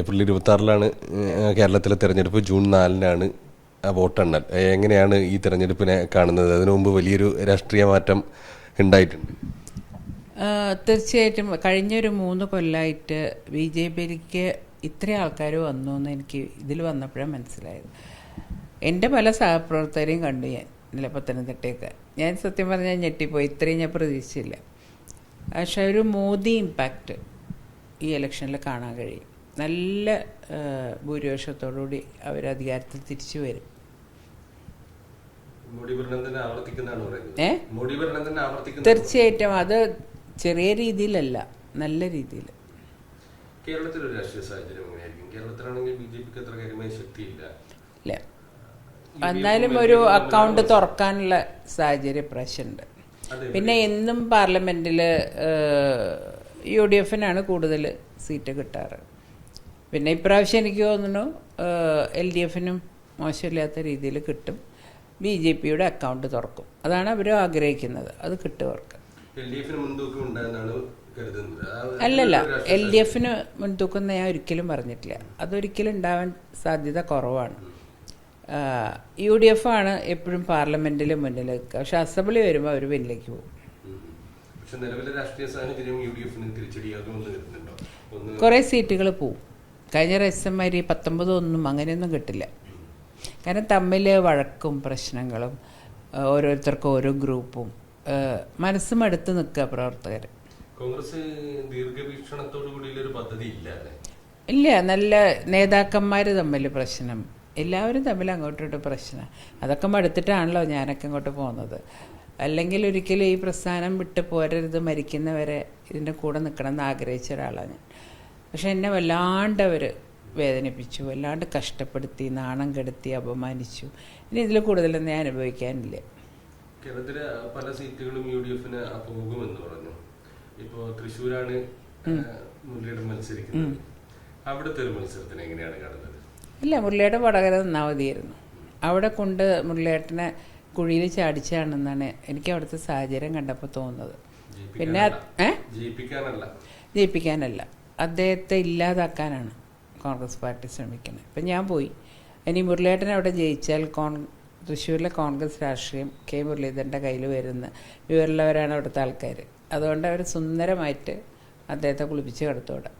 April ഇരുപത്തി ആറിലാണ് കേരളത്തിലെ തെരഞ്ഞെടുപ്പ് ജൂൺ നാലിനാണ് വോട്ടെണ്ണൽ എങ്ങനെയാണ് ഈ തെരഞ്ഞെടുപ്പിനെ കാണുന്നത്? അതിനു മുമ്പ് വലിയൊരു രാഷ്ട്രീയ മാറ്റം ഉണ്ടായിട്ടുണ്ട്. തീർച്ചയായിട്ടും കഴിഞ്ഞൊരു മൂന്ന് കൊല്ലമായിട്ട് ബി ജെ പിയിലേക്ക് ഇത്രയും ആൾക്കാർ വന്നു എന്ന് എനിക്ക് ഇതിൽ വന്നപ്പോഴാണ് മനസ്സിലായത്. എന്റെ പല സഹപ്രവർത്തകരെയും കണ്ടു ഞാൻ ഇന്നലെ പത്തനംതിട്ടയൊക്കെ. ഞാൻ സത്യം പറഞ്ഞാൽ ഞെട്ടിപ്പോയി. ഇത്രയും ഞാൻ പ്രതീക്ഷിച്ചില്ല. പക്ഷെ ഒരു മോദി ഇമ്പാക്റ്റ് ഈ ഇലക്ഷനിൽ കാണാൻ കഴിയും. നല്ല ഭൂരിപക്ഷത്തോടുകൂടി അവർ അധികാരത്തിൽ തിരിച്ചു വരും. തീർച്ചയായിട്ടും. അത് ചെറിയ രീതിയിലല്ല നല്ല രീതിയിൽ കേരളത്തിൽ ഒരു രാഷ്ട്രീയ സാഹചര്യം എങ്ങനെയായിരിക്കും കേരളത്തിലാണെങ്കിൽ ബി ജെ പിക്ക് അത്ര കാര്യമായ ശക്തിയില്ല. ഇല്ല. എന്നാലും ഒരു അക്കൗണ്ട് തുറക്കാനുള്ള സാഹചര്യ പ്രശ്നമുണ്ട് പിന്നെ എന്നും പാർലമെന്റിൽ യു ഡി എഫിനാണ് കൂടുതൽ സീറ്റ് കിട്ടാറ്. പിന്നെ ഇപ്രാവശ്യം എനിക്ക് തോന്നുന്നു എൽ ഡി എഫിനും മോശമില്ലാത്ത രീതിയിൽ കിട്ടും. ബി ജെ പിയുടെ അക്കൗണ്ട് തുറക്കും. അതാണ് അവർ ആഗ്രഹിക്കുന്നത്. അത് കിട്ടും അവർക്ക്. എൽ ഡി എഫിന് മുൻതൂക്കം ഉണ്ടായെന്നാണ് കരുതുന്നത്. അല്ലല്ല എൽ ഡി എഫിന് മുൻതൂക്കം എന്ന് ഞാൻ ഒരിക്കലും പറഞ്ഞിട്ടില്ല. അതൊരിക്കലും ഉണ്ടാവാൻ സാധ്യത കുറവാണ്. യു ഡി എഫ് ആണ് എപ്പോഴും പാർലമെന്റിൽ മുന്നിൽ നിൽക്കുക. പക്ഷെ അസംബ്ലി വരുമ്പോൾ അവർ പിന്നിലേക്ക് പോകും. കുറേ സീറ്റുകൾ പോവും. കഴിഞ്ഞ പ്രാവശ്യം മാതിരി പത്തൊമ്പതൊന്നും അങ്ങനെയൊന്നും കിട്ടില്ല. കാരണം തമ്മിൽ വഴക്കും പ്രശ്നങ്ങളും ഓരോരുത്തർക്കും ഓരോ ഗ്രൂപ്പും മനസ്സും അടുത്ത് നിൽക്കുക പ്രവർത്തകർ കോൺഗ്രസ് പദ്ധതി ഇല്ല ഇല്ല നല്ല നേതാക്കന്മാർ തമ്മിൽ പ്രശ്നം. എല്ലാവരും തമ്മിൽ അങ്ങോട്ടോട്ട് പ്രശ്നം. അതൊക്കെ മടുത്തിട്ടാണല്ലോ ഞാനൊക്കെ ഇങ്ങോട്ട് പോകുന്നത്. അല്ലെങ്കിൽ ഒരിക്കലും ഈ പ്രസ്ഥാനം വിട്ട് പോരരുത് മരിക്കുന്നവരെ ഇതിന്റെ കൂടെ നിൽക്കണം എന്ന് ആഗ്രഹിച്ച ഒരാളാണ് ഞാൻ. പക്ഷെ എന്നെ വല്ലാണ്ട് അവർ വേദനിപ്പിച്ചു വല്ലാണ്ട് കഷ്ടപ്പെടുത്തി നാണം കെടുത്തി അപമാനിച്ചു. ഇനി ഇതിൽ കൂടുതലൊന്നും ഞാൻ അനുഭവിക്കാനില്ല. കേരളത്തിലെ പല സീറ്റുകളും യു ഡി എഫിന് പോകുമെന്ന് പറഞ്ഞു. ഇപ്പോ തൃശ്ശൂരാണ് മുരളിയുടെ മത്സരിക്കുന്നത്. അവിടുത്തെ ഒരു മത്സരത്തിന് എങ്ങനെയാണ് കാണുന്നത്? ഇല്ല മുരളിയുടെ വടകര നന്നാവതിയായിരുന്നു. അവിടെ കൊണ്ട് മുരളിയേട്ടനെ കുഴിയിൽ ചാടിച്ചാണെന്നാണ് എനിക്ക് അവിടുത്തെ സാഹചര്യം കണ്ടപ്പോൾ തോന്നുന്നത്. പിന്നെ ഏ ജയിപ്പിക്കാനല്ല. ജയിപ്പിക്കാനല്ല. അദ്ദേഹത്തെ ഇല്ലാതാക്കാനാണ് കോൺഗ്രസ് പാർട്ടി ശ്രമിക്കുന്നത്. ഇപ്പം ഞാൻ പോയി. ഇനി മുരളീധരൻ അവിടെ ജയിച്ചാൽ കോൺ തൃശ്ശൂരിലെ കോൺഗ്രസ് രാഷ്ട്രീയം കെ മുരളീധരന്റെ കയ്യിൽ വരുന്ന വിവരമുള്ളവരാണ് അവിടുത്തെ ആൾക്കാർ അതുകൊണ്ട് അവർ സുന്ദരമായിട്ട് അദ്ദേഹത്തെ കുളിപ്പിച്ച് കിടത്തോടെ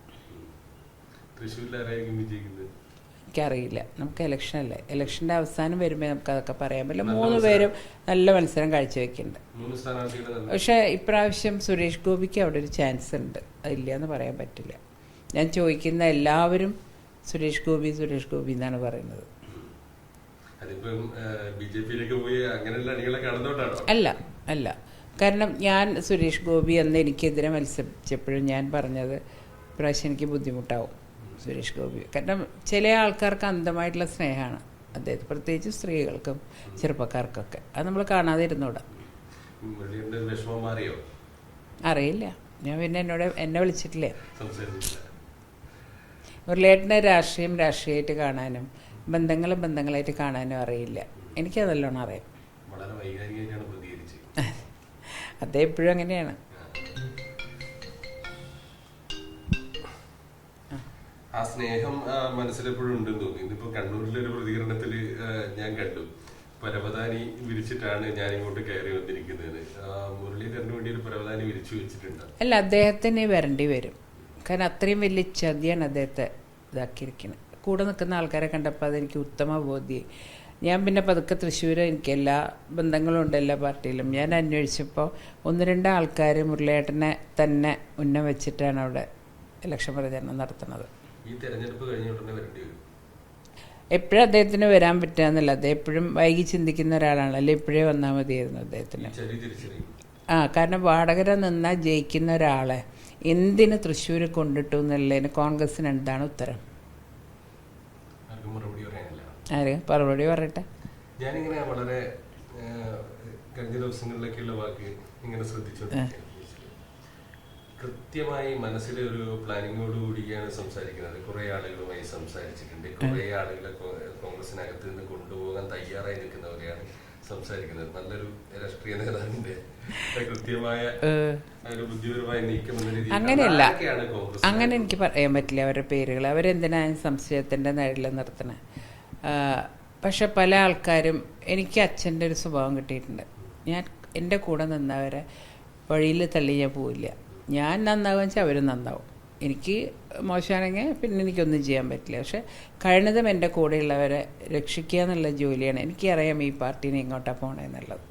എനിക്കറിയില്ല. നമുക്ക് ഇലക്ഷൻ അല്ലേ? ഇലക്ഷന്റെ അവസാനം വരുമ്പോൾ നമുക്ക് അതൊക്കെ പറയാൻ പറ്റില്ല. മൂന്ന് പേരും നല്ല മത്സരം കാഴ്ചവെക്കുന്നുണ്ട്. പക്ഷേ ഇപ്രാവശ്യം സുരേഷ് ഗോപിക്ക് അവിടെ ഒരു ചാൻസ് ഉണ്ട്. അതില്ല എന്ന് പറയാൻ പറ്റില്ല. ഞാൻ ചോദിക്കുന്ന എല്ലാവരും സുരേഷ് ഗോപി സുരേഷ് ഗോപി എന്നാണ് പറയുന്നത്. അല്ല അല്ല. കാരണം ഞാൻ സുരേഷ് ഗോപി അന്ന് എനിക്കെതിരെ മത്സരിച്ചപ്പോഴും ഞാൻ പറഞ്ഞത് പ്രാവശ്യം എനിക്ക് ബുദ്ധിമുട്ടാവും സുരേഷ് ഗോപി. കാരണം ചില ആൾക്കാർക്ക് അന്ധമായിട്ടുള്ള സ്നേഹമാണ്. അദ്ദേഹത്തെ പ്രത്യേകിച്ച് സ്ത്രീകൾക്കും ചെറുപ്പക്കാർക്കൊക്കെ. അത് നമ്മൾ കാണാതെ ഇരുന്നൂടാ. അറിയില്ല. ഞാൻ പിന്നെ എന്നോട് എന്നെ വിളിച്ചിട്ടില്ലേ. മുരളിയേട്ടനെ രാഷ്ട്രീയം രാഷ്ട്രീയമായിട്ട് കാണാനും ബന്ധങ്ങൾ ബന്ധങ്ങളായിട്ട് കാണാനും അറിയില്ല. എനിക്ക് നല്ലോണം അറിയാം. അദ്ദേഹം എപ്പോഴും അങ്ങനെയാണ്. ആ സ്നേഹം മനസ്സിലെപ്പോഴും ഉണ്ടെന്ന് തോന്നി. ഇന്നിപ്പോ കണ്ണൂരിലെ ഒരു പ്രതികരണത്തിൽ ഞാൻ കണ്ടു. പരവതാനി വിരിച്ചിട്ടാണ് ഞാൻ ഇങ്ങോട്ട് കയറി വന്നിരിക്കുന്നത്. മുരളീധരന് വേണ്ടി ഒരു പരവതാനി വിരിച്ചു വെച്ചിട്ടുണ്ട്. അല്ല അദ്ദേഹത്തിന് വരേണ്ടി വരും. കാരണം അത്രയും വലിയ ചതിയാണ് അദ്ദേഹത്തെ ഇതാക്കിയിരിക്കുന്നത്. കൂടെ നിൽക്കുന്ന ആൾക്കാരെ കണ്ടപ്പോൾ അതെനിക്ക് ഉത്തമ ബോധ്യം ഞാൻ പിന്നെ പതുക്കെ തൃശ്ശൂർ എനിക്ക് എല്ലാ ബന്ധങ്ങളും ഉണ്ട് എല്ലാ പാർട്ടിയിലും. ഞാൻ അന്വേഷിച്ചപ്പോൾ ഒന്ന് രണ്ട് ആൾക്കാർ മുരളിയേട്ടനെ തന്നെ ഉന്നം വെച്ചിട്ടാണ് അവിടെ ഇലക്ഷൻ പ്രചരണം നടത്തുന്നത്. ഈ തെരഞ്ഞെടുപ്പ് കഴിഞ്ഞ ഉടനെ വരേണ്ടി വരും. എപ്പോഴും അദ്ദേഹത്തിന് വരാൻ പറ്റുക അദ്ദേഹം എപ്പോഴും വൈകി ചിന്തിക്കുന്ന ഒരാളാണ്. അല്ലെ ഇപ്പോഴേ വന്നാൽ മതിയായിരുന്നു അദ്ദേഹത്തിന്. ആ കാരണം വാടകര നിന്നാൽ ജയിക്കുന്ന ഒരാളെ എന്തിന് തൃശ്ശൂർ കൊണ്ടിട്ടു എന്നുള്ളതിന് കോൺഗ്രസിന് എന്താണ് ഉത്തരം? ആര്? മറുപടി പറയട്ടെ. ഞാനിങ്ങനെ വളരെ കഴിഞ്ഞ ദിവസങ്ങളിലേക്കുള്ള വാക്ക് ഇങ്ങനെ ശ്രദ്ധിച്ചു കൃത്യമായി മനസ്സിലെ ഒരു പ്ലാനിങ്ങോട് കൂടിയാണ് സംസാരിക്കുന്നത്. കുറെ ആളുകളുമായി സംസാരിച്ചിട്ടുണ്ട്. കുറെ ആളുകളെ കോൺഗ്രസിനകത്ത് നിന്ന് കൊണ്ടുപോകാൻ തയ്യാറായി നിൽക്കുന്നവരെയാണ് സംസാരിക്കുന്നത്. നല്ലൊരു രാഷ്ട്രീയ നേതാവിന്റെ കൃത്യമായ ബുദ്ധിപരമായ നീക്കം അങ്ങനെയല്ല. അങ്ങനെ എനിക്ക് പറയാൻ പറ്റില്ല അവരുടെ പേരുകൾ. അവരെന്തിനാണ് സംശയത്തിന്റെ നിഴലിൽ നിർത്തണേ? പക്ഷെ പല ആൾക്കാരും എനിക്ക് അച്ഛന്റെ ഒരു സ്വഭാവം കിട്ടിയിട്ടുണ്ട്. ഞാൻ എന്റെ കൂടെ നിന്നവരെ വഴിയിൽ തള്ളി ഞാൻ പോവില്ല. ഞാൻ നന്നാവുക വെച്ചാൽ അവർ നന്നാവും. എനിക്ക് മോശമാണെങ്കിൽ പിന്നെ എനിക്കൊന്നും ചെയ്യാൻ പറ്റില്ല. പക്ഷെ കഴിയുന്നതും എന്റെ കൂടെയുള്ളവരെ രക്ഷിക്കുക എന്നുള്ള ജോലിയാണ് എനിക്കറിയാം ഈ പാർട്ടീനെ എങ്ങോട്ടാണ് പോകണമെന്നുള്ളത്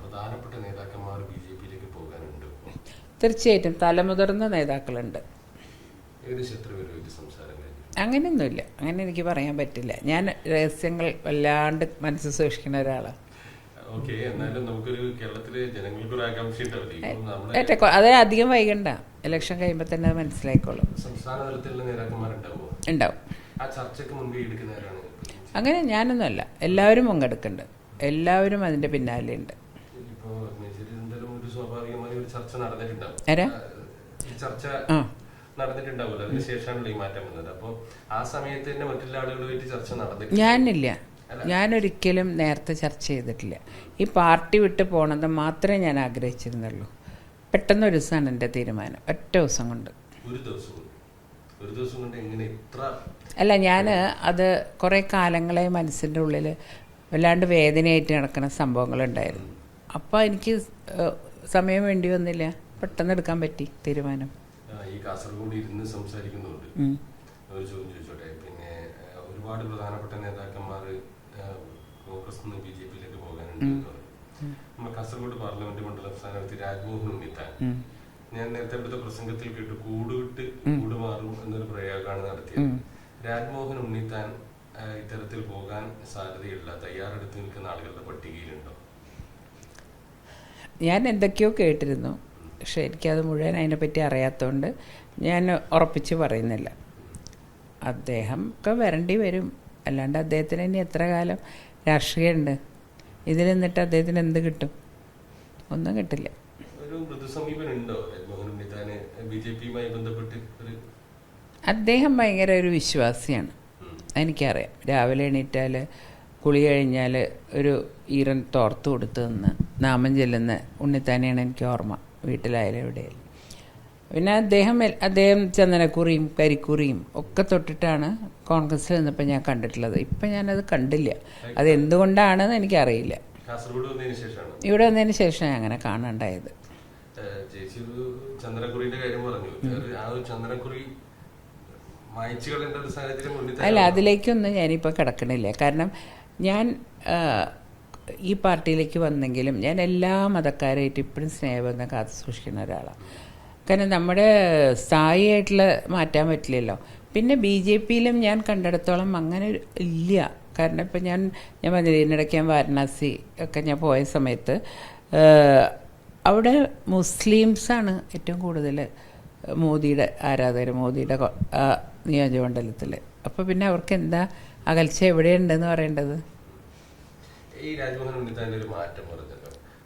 പ്രധാനപ്പെട്ട നേതാക്കന്മാർ ബി ജെ പിയിലേക്ക് പോകാനുണ്ട്. തീർച്ചയായിട്ടും തലമുതിർന്ന നേതാക്കളുണ്ട്. അങ്ങനെയൊന്നുമില്ല. അങ്ങനെ എനിക്ക് പറയാൻ പറ്റില്ല. ഞാൻ രഹസ്യങ്ങൾ വല്ലാണ്ട് മനസ്സ് സൂക്ഷിക്കുന്ന ഒരാളാണ് അത് അധികം വൈകണ്ട. ഇലക്ഷൻ കഴിയുമ്പോൾ തന്നെ അത് മനസ്സിലായിക്കോളും. ഉണ്ടാവും. എടുക്കുന്നവരാണ് അങ്ങനെ ഞാനൊന്നുമല്ല. എല്ലാവരും പങ്കെടുക്കുന്നുണ്ട്. എല്ലാവരും അതിന്റെ പിന്നാലെ ഉണ്ട് ഞാനില്ല. ഞാനൊരിക്കലും നേരത്തെ ചർച്ച ചെയ്തിട്ടില്ല. ഈ പാർട്ടി വിട്ട് പോകണമെന്ന് മാത്രമേ ഞാൻ ആഗ്രഹിച്ചിരുന്നുള്ളൂ. പെട്ടെന്ന് ഒരു ദിവസമാണ് എന്റെ തീരുമാനം. ഒറ്റ ദിവസം കൊണ്ട്. അല്ല ഞാൻ അത് കുറേ കാലങ്ങളെ മനസ്സിന്റെ ഉള്ളിൽ വല്ലാണ്ട് വേദനയായിട്ട് നടക്കുന്ന സംഭവങ്ങളുണ്ടായിരുന്നു. അപ്പോൾ എനിക്ക് സമയം വേണ്ടി വന്നില്ല. പെട്ടെന്ന് എടുക്കാൻ പറ്റി തീരുമാനം. ഈ കാസർഗോഡ് ഇരുന്ന് സംസാരിക്കുന്നുണ്ട് ഒരു ചോദ്യം ചോദിച്ചോട്ടെ? പിന്നെ ഒരുപാട് പ്രധാനപ്പെട്ട നേതാക്കന്മാർ കോൺഗ്രസ് നിന്ന് ബി ജെ പിയിലേക്ക് പോകാനുണ്ട് എന്ന്. നമ്മുടെ കാസർഗോഡ് പാർലമെന്റ് മണ്ഡലം സ്ഥാനാർത്ഥി രാജ്മോഹൻ ഉണ്ണിത്താൻ. ഞാൻ നേരത്തെ എടുത്ത പ്രസംഗത്തിൽ കേട്ടു കൂടുവിട്ട് കൂടുമാറും എന്നൊരു പ്രയോഗമാണ് നടത്തിയത്. രാജ്മോഹൻ ഉണ്ണിത്താൻ ഇത്തരത്തിൽ പോകാൻ സാധ്യതയുള്ള തയ്യാറെടുത്ത് നിൽക്കുന്ന ആളുകളുടെ പട്ടികയിലുണ്ടോ? ഞാൻ എന്തൊക്കെയോ കേട്ടിരുന്നു. പക്ഷെ എനിക്കത് മുഴുവൻ അതിനെപ്പറ്റി അറിയാത്തതുകൊണ്ട് ഞാൻ ഉറപ്പിച്ച് പറയുന്നില്ല. അദ്ദേഹം ഒക്കെ വരേണ്ടി വരും. അല്ലാണ്ട് അദ്ദേഹത്തിന് ഇനി എത്ര കാലം രാഷ്ട്രീയമുണ്ട്? ഇതിൽ നിന്നിട്ട് അദ്ദേഹത്തിന് എന്ത് കിട്ടും? ഒന്നും കിട്ടില്ല. അദ്ദേഹം ഭയങ്കര ഒരു വിശ്വാസിയാണ്. എനിക്കറിയാം. രാവിലെ എണീറ്റാൽ കുളി കഴിഞ്ഞാൽ ഒരു ഈറൻ തോർത്ത് കൊടുത്തു നിന്ന് നാമം ചെല്ലുന്ന ഉണ്ണിത്താനെയാണ് എനിക്ക് ഓർമ്മ. വീട്ടിലായാലും എവിടെയായാലും. പിന്നെ അദ്ദേഹം അദ്ദേഹം ചന്ദനക്കുറിയും കരിക്കുറിയും ഒക്കെ തൊട്ടിട്ടാണ് കോൺഗ്രസ്സിൽ നിന്നപ്പോൾ ഞാൻ കണ്ടിട്ടുള്ളത്. ഇപ്പം ഞാനത് കണ്ടില്ല. അത് എന്തുകൊണ്ടാണെന്ന് എനിക്കറിയില്ല. ഇവിടെ വന്നതിന് ശേഷം ഞാൻ അങ്ങനെ കാണണ്ടായത്. ചേച്ചി കാര്യം പറഞ്ഞു. ആ ഒരു അല്ല അതിലേക്കൊന്നും ഞാനിപ്പോൾ കിടക്കണില്ല. കാരണം ഞാൻ ഈ പാർട്ടിയിലേക്ക് വന്നെങ്കിലും ഞാൻ എല്ലാ മതക്കാരായിട്ട് ഇപ്പോഴും സ്നേഹബന്ധം കാത്തു സൂക്ഷിക്കുന്ന ഒരാളാണ് കാരണം നമ്മുടെ സ്ഥായിയായിട്ടുള്ള മാറ്റാൻ പറ്റില്ലല്ലോ. പിന്നെ ബി ജെ പിയിലും ഞാൻ കണ്ടിടത്തോളം അങ്ങനെ ഇല്ല. കാരണം ഇപ്പം ഞാൻ ഞാൻ പറഞ്ഞില്ലേ ഇതിനിടയ്ക്ക് ഞാൻ വാരണാസി ഒക്കെ ഞാൻ പോയ സമയത്ത് അവിടെ മുസ്ലിംസാണ് ഏറ്റവും കൂടുതൽ മോദിയുടെ ആരാധകർ മോദിയുടെ നിയോജകമണ്ഡലത്തിൽ അപ്പോൾ പിന്നെ അവർക്ക് എന്താ അകൽച്ച എവിടെയുണ്ടെന്ന് പറയേണ്ടത്? ഈ രാജ്മോഹൻ ഉണ്ണിത്താന്റെ ഒരു മാറ്റം പറഞ്ഞല്ലോ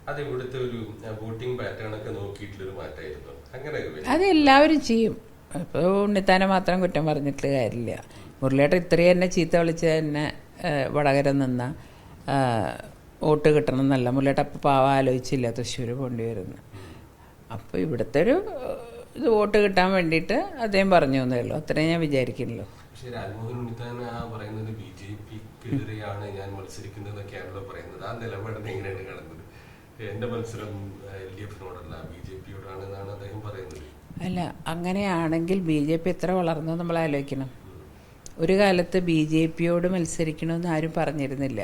അത് ഇവിടുത്തെ ഒരു വോട്ടിംഗ് പാറ്റേൺ ഒക്കെ നോക്കിയിട്ടുള്ള ഒരു മാറ്റമായിരുന്നു അങ്ങനെ അത് എല്ലാവരും ചെയ്യും. ഇപ്പോൾ ഉണ്ണിത്താനെ മാത്രം കുറ്റം പറഞ്ഞിട്ട് കാര്യമില്ല. മുരളിയേട്ടൻ ഇത്രയും തന്നെ ചീത്ത വിളിച്ച് തന്നെ വടകര നിന്ന വോട്ട് കിട്ടണം എന്നല്ല. മുരളിയേട്ടൻ അപ്പം പാവം ആലോചിച്ചില്ല തൃശ്ശൂർ പോണ്ടി വരുന്നു. അപ്പോൾ ഇവിടുത്തെ ഒരു ഇത് വോട്ട് കിട്ടാൻ വേണ്ടിയിട്ട് അദ്ദേഹം പറഞ്ഞു എന്നേ ഉള്ളൂ. അത്രയും ഞാൻ വിചാരിക്കുന്നുള്ളൂ. പക്ഷേ രാജ്മോഹൻ ഉണ്ണിത്താൻ ആ പറയുന്നത് ബി ജെ പിക്കെതിരെയാണ് ഞാൻ മത്സരിക്കുന്നതൊക്കെയാണല്ലോ പറയുന്നത്. ആ നിലപാടിനെ എങ്ങനെയാണ് കാണുന്നത്? എന്റെ മത്സരം എൽ ഡി എഫിനോടല്ല ബി ജെ പിയോടാണ് അദ്ദേഹം പറയുന്നത്. അല്ല അങ്ങനെയാണെങ്കിൽ ബി ജെ പി എത്ര വളർന്നു നമ്മൾ ആലോചിക്കണം. ഒരു കാലത്ത് ബി ജെ പിയോട് മത്സരിക്കണമെന്ന് ആരും പറഞ്ഞിരുന്നില്ല.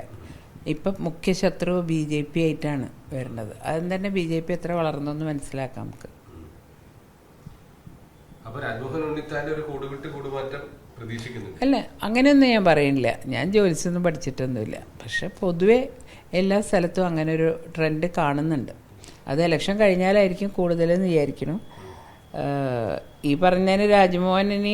ഇപ്പം മുഖ്യ ശത്രു ബി ജെ പി ആയിട്ടാണ് വരുന്നത്. അതും തന്നെ ബി ജെ പി എത്ര വളർന്നു എന്ന് മനസ്സിലാക്കാം നമുക്ക്. അല്ല അങ്ങനെയൊന്നും ഞാൻ പറയുന്നില്ല. ഞാൻ ജോലിസൊന്നും പഠിച്ചിട്ടൊന്നുമില്ല. പക്ഷെ പൊതുവെ എല്ലാ സ്ഥലത്തും അങ്ങനെ ഒരു ട്രെൻഡ് കാണുന്നുണ്ട്. അത് ഇലക്ഷൻ കഴിഞ്ഞാലായിരിക്കും കൂടുതലെന്ന് വിചാരിക്കണം ഈ പറഞ്ഞതിന് രാജ്മോഹൻ ഇനി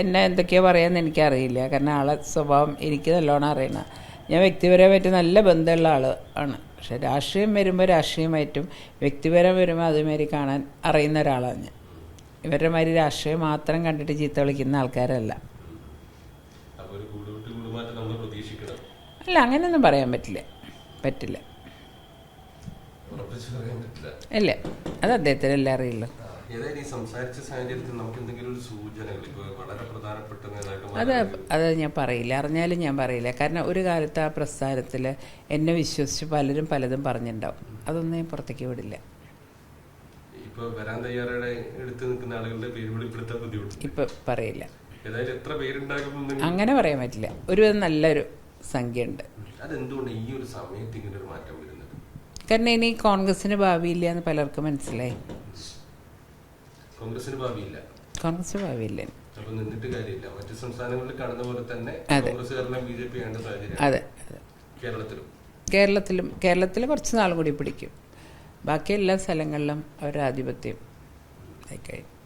എന്നെ എന്തൊക്കെയാ പറയാന്ന് എനിക്കറിയില്ല. കാരണം ആളെ സ്വഭാവം എനിക്ക് നല്ലോണം അറിയണം ഞാൻ വ്യക്തിപരമായിട്ട് നല്ല ബന്ധമുള്ള ആൾ ആണ്. പക്ഷെ രാഷ്ട്രീയം വരുമ്പോൾ രാഷ്ട്രീയമായിട്ടും വ്യക്തിപരം വരുമ്പോൾ അതുമാതിരി കാണാൻ അറിയുന്ന ഒരാളാണ് ഞാൻ. ഇവരുടെ മാതിരി രാഷ്ട്രീയം മാത്രം കണ്ടിട്ട് ചീത്ത വിളിക്കുന്ന ആൾക്കാരല്ല. അല്ല അങ്ങനെയൊന്നും പറയാൻ പറ്റില്ല. പറ്റില്ല. ഇല്ല. അത് അദ്ദേഹത്തിന് എല്ലാം അറിയില്ല അത് അത് ഞാൻ പറയില്ല. അറിഞ്ഞാലും ഞാൻ പറയില്ല. കാരണം ഒരു കാലത്ത് ആ പ്രസ്ഥാനത്തിൽ എന്നെ വിശ്വസിച്ച് പലരും പലതും പറഞ്ഞിട്ടുണ്ടാവും അതൊന്നും ഞാൻ പുറത്തേക്ക് വിടില്ല. ഇപ്പൊ വരാൻ തയ്യാറോടെ എടുത്തു നിൽക്കുന്ന ആളുകളുടെ പേര് വെളിപ്പെടുത്താൻ ബുദ്ധിമുട്ട്. ഇപ്പം പറയില്ല. ഏതായാലും എത്ര പേരുണ്ടാകും അങ്ങനെ പറയാൻ പറ്റില്ല. ഒരു നല്ലൊരു സംഖ്യ ഉണ്ട് ഈ ഒരു സമയത്ത് ഒരു മാറ്റം വരുന്നത്? കാരണം ഇനി കോൺഗ്രസിന് ഭാവിയില്ല എന്ന് പലർക്കും മനസ്സിലായി. കോൺഗ്രസിന് ഭാവിയില്ല. കോൺഗ്രസ് ഭാവിയില്ല. നിന്നിട്ട് കാര്യമില്ല. മറ്റു സംസ്ഥാനങ്ങളിൽ കടന്ന പോലെ തന്നെ അതെ. കേരളത്തിലും. കേരളത്തിലും കേരളത്തിൽ കുറച്ച് നാൾ കൂടി പിടിക്കും. ബാക്കി എല്ലാ സ്ഥലങ്ങളിലും അവരുടെ ആധിപത്യം ആയിക്കഴിയും